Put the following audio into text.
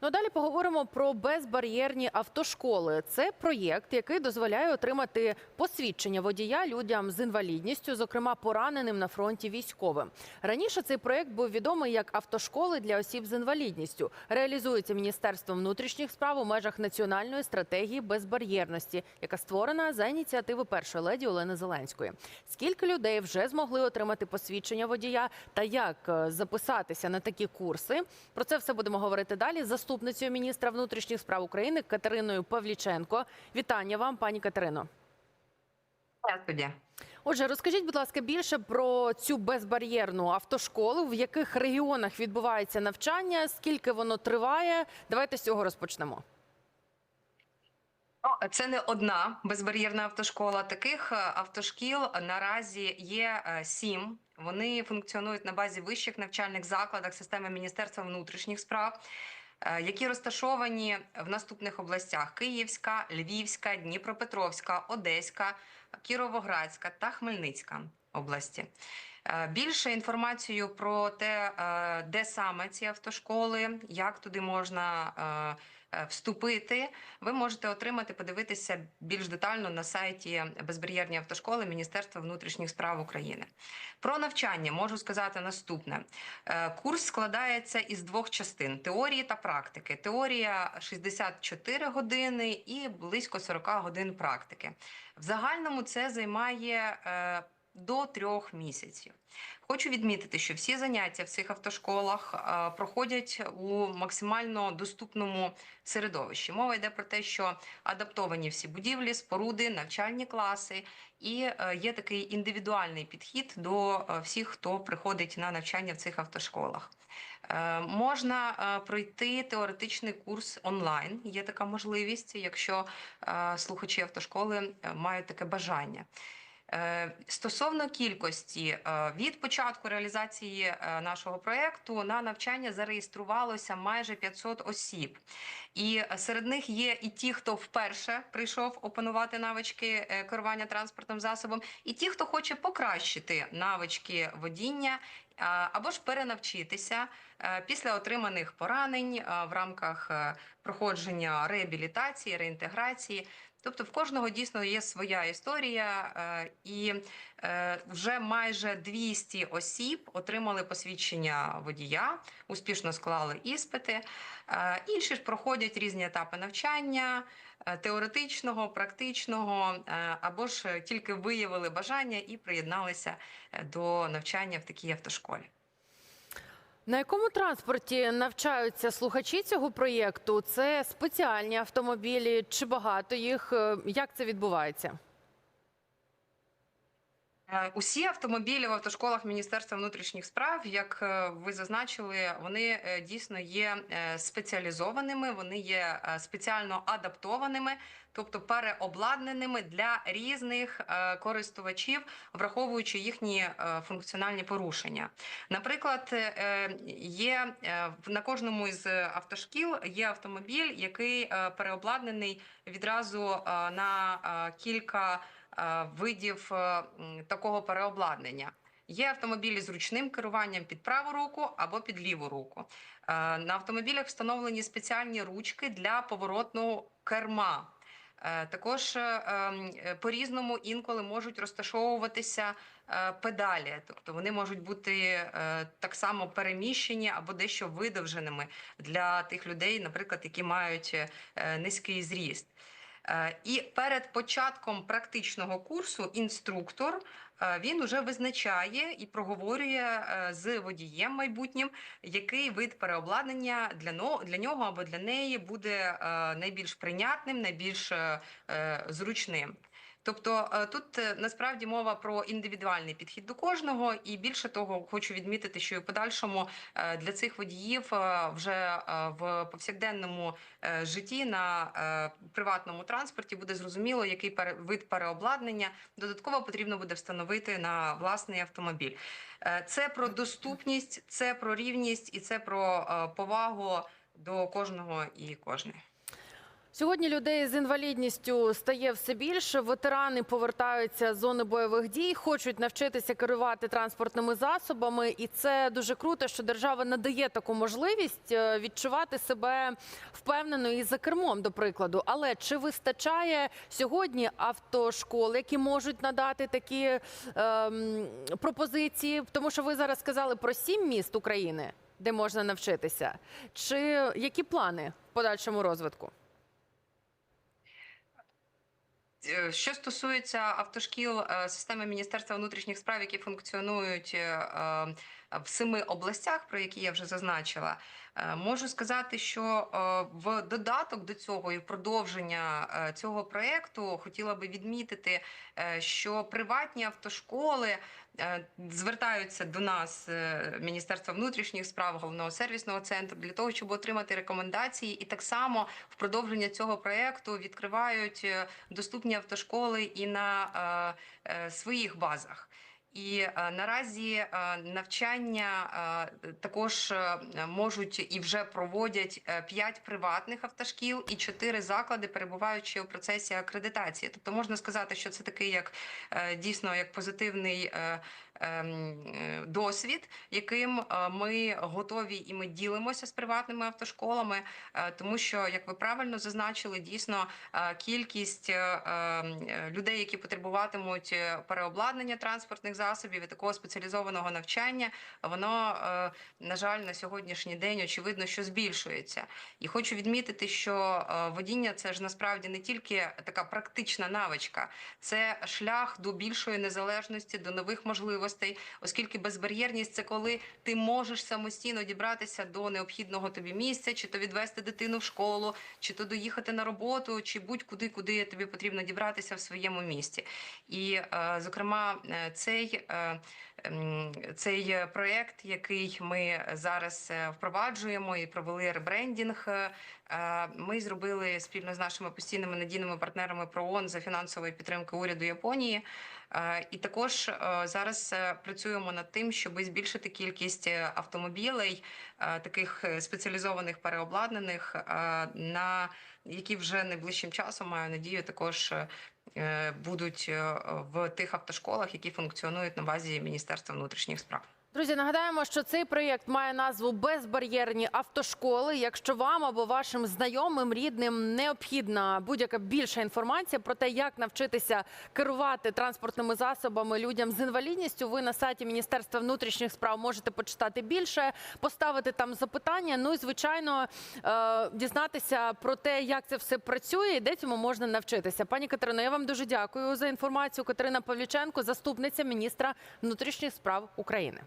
Ну далі поговоримо про безбар'єрні автошколи. Це проєкт, який дозволяє отримати посвідчення водія людям з інвалідністю, зокрема пораненим на фронті військовим. Раніше цей проєкт був відомий як автошколи для осіб з інвалідністю. Реалізується міністерством внутрішніх справ у межах національної стратегії безбар'єрності, яка створена за ініціативи першої леді Олени Зеленської. Скільки людей вже змогли отримати посвідчення водія та як е, записатися на такі курси? Про це все будемо говорити далі. Заступницею міністра внутрішніх справ України Катериною Павліченко. Вітання вам, пані Катерино. Тоді. Отже, розкажіть, будь ласка, більше про цю безбар'єрну автошколу, в яких регіонах відбувається навчання, скільки воно триває. Давайте з цього розпочнемо. Ну, це не одна безбар'єрна автошкола. Таких е, автошкіл наразі є е, сім. Вони функціонують на базі вищих навчальних закладах системи Міністерства внутрішніх справ, які розташовані в наступних областях: Київська, Львівська, Дніпропетровська, Одеська, Кіровоградська та Хмельницька області. Е, Більше інформацію про те, е, де саме ці автошколи, як туди можна е, вступити, ви можете отримати, подивитися більш детально на сайті безбар'єрні автошколи Міністерства внутрішніх справ України. Про навчання можу сказати наступне: курс складається із двох частин: теорії та практики. Теорія 64 години і близько 40 годин практики. В загальному це займає. До трьох місяців. Хочу відмітити, що всі заняття в цих автошколах е, проходять у максимально доступному середовищі. Мова йде про те, що адаптовані всі будівлі, споруди, навчальні класи, і е, є такий індивідуальний підхід до е, всіх, хто приходить на навчання в цих автошколах. Можна пройти теоретичний курс онлайн. Є така можливість, якщо слухачі автошколи мають таке бажання. Е, Стосовно кількості, е, від початку реалізації е, нашого проєкту на навчання зареєструвалося майже 500 осіб. І серед них є і ті, хто вперше прийшов опанувати навички керування транспортним засобом, і ті, хто хоче покращити навички водіння або ж перенавчитися е, після отриманих поранень е, в рамках е, проходження реабілітації, реінтеграції. Тобто в кожного дійсно є своя історія, і вже майже 200 осіб отримали посвідчення водія, успішно склали іспити. Інші ж проходять різні етапи навчання теоретичного, практичного, або ж тільки виявили бажання і приєдналися до навчання в такій автошколі. На якому транспорті навчаються слухачі цього проєкту? Це спеціальні автомобілі чи багато їх? Е, Як це відбувається? Е, Усі автомобілі в автошколах Міністерства внутрішніх справ, як е, ви зазначили, вони е, дійсно є спеціалізованими, вони є спеціально адаптованими, тобто переобладнаними для різних користувачів, враховуючи їхні функціональні порушення. Наприклад, є на кожному із автошкіл є автомобіль, який переобладнаний відразу на кілька видів е, такого переобладнання. Є автомобілі з ручним керуванням під праву руку або під ліву руку. Е, На автомобілях встановлені спеціальні ручки для поворотного керма. Е, Також е, ем, е, по-різному інколи можуть розташовуватися е, педалі, тобто вони можуть бути е, так само переміщені або дещо видовженими для тих людей, наприклад, які мають е, низький зріст. Е, І перед початком практичного курсу інструктор е, він уже визначає і проговорює е, з водієм майбутнім, який вид переобладнання для нього або для неї буде найбільш прийнятним, найбільш зручним. Тобто е, тут е, насправді мова про індивідуальний підхід до кожного, і більше того, хочу відмітити, що і в подальшому е, для цих водіїв вже в повсякденному житті на приватному транспорті буде зрозуміло, який вид переобладнання додатково потрібно буде встановити на власний автомобіль. Це про доступність, це про рівність і це про повагу до кожного і кожної. Сьогодні людей з інвалідністю стає все більше. Ветерани повертаються з зони бойових дій, хочуть навчитися керувати транспортними засобами, і це дуже круто, що держава надає таку можливість е, відчувати себе впевнено і за кермом, до прикладу. Але чи вистачає сьогодні автошкол, які можуть надати такі ем, пропозиції? Тому що ви зараз сказали про сім міст України, де можна навчитися. Чи які плани в подальшому розвитку? Що стосується автошкіл е, системи Міністерства внутрішніх справ, які функціонують е, е, в семи областях, про які я вже зазначила, е, можу сказати, що е, в додаток до цього і в продовження е, цього проекту хотіла би відмітити, що приватні автошколи звертаються до нас Міністерства внутрішніх справ, головного сервісного центру для того, щоб отримати рекомендації, і так само в продовження цього проекту відкривають доступні автошколи і на своїх базах. І е, наразі е, навчання е, також можуть і вже проводять е, п'ять приватних автошкіл і чотири заклади, перебуваючи у процесі акредитації. Тобто можна сказати, що це такий як дійсно як позитивний. Ем, е, Досвід, яким е, ми готові і ми ділимося з приватними автошколами, е, тому що, як ви правильно зазначили, дійсно кількість е, е, людей, які потребуватимуть переобладнання транспортних засобів і такого спеціалізованого навчання, воно на жаль на сьогоднішній день очевидно, що збільшується. І хочу відмітити, що водіння це ж насправді не тільки така практична навичка, це шлях до більшої незалежності, до нових можливостей, оскільки безбар'єрність це коли ти можеш самостійно дібратися до необхідного тобі місця, чи то відвести дитину в школу, чи то доїхати на роботу, чи будь-куди, куди тобі потрібно дібратися в своєму місті. І, е, зокрема, е, цей. Ем, Цей е, проєкт, який ми зараз е, впроваджуємо і провели ребрендінг, е, ми зробили спільно з нашими постійними надійними партнерами ПРООН за фінансової підтримки уряду Японії. І також зараз працюємо над тим, щоб збільшити кількість автомобілей, таких спеціалізованих переобладнаних, на які вже найближчим часом маю надію, також е, будуть е, в тих автошколах, які функціонують на базі Міністерства внутрішніх справ. Друзі, нагадаємо, що цей проєкт має назву Безбар'єрні автошколи. Якщо вам або вашим знайомим, рідним необхідна будь-яка більша інформація про те, як навчитися керувати транспортними засобами людям з інвалідністю, ви на сайті Міністерства внутрішніх справ можете почитати більше, поставити там запитання. Ну і звичайно е, дізнатися про те, як це все працює і де цьому можна навчитися. Пані Катерино, я вам дуже дякую за інформацію. Катерина Павліченко, заступниця міністра внутрішніх справ України.